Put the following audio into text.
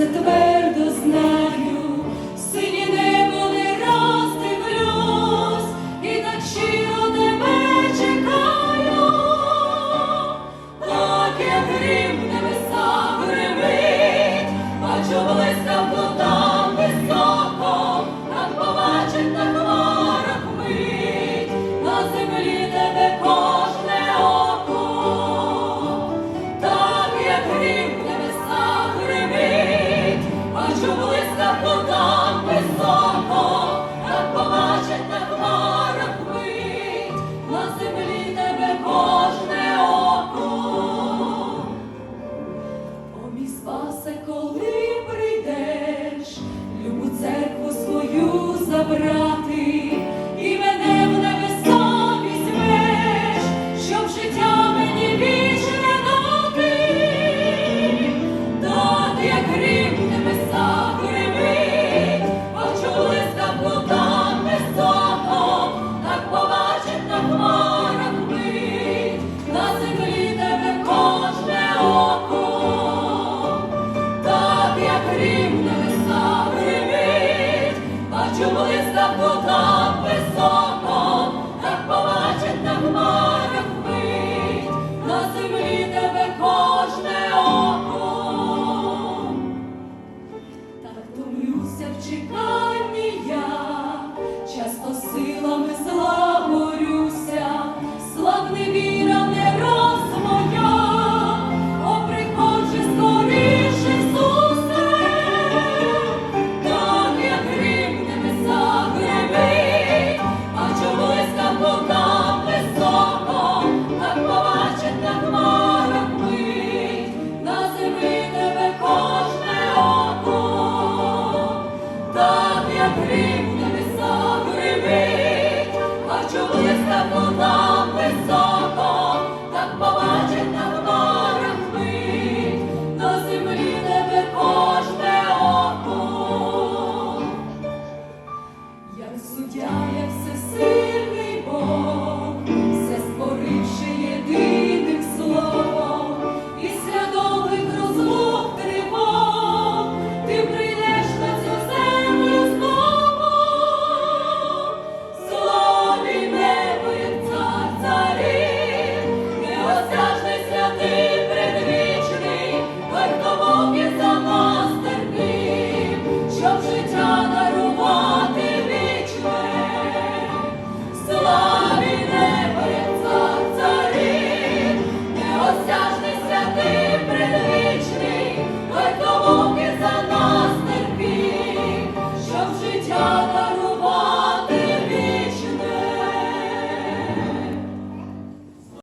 прийдеш, я забрати і мене в небеса візьмеш, щоб життя мені більше не доти, так як грім небеса гримить, почулись на плутах високо, так побачить на хмарах на землі тебе кожне око, так як грім. суддя, як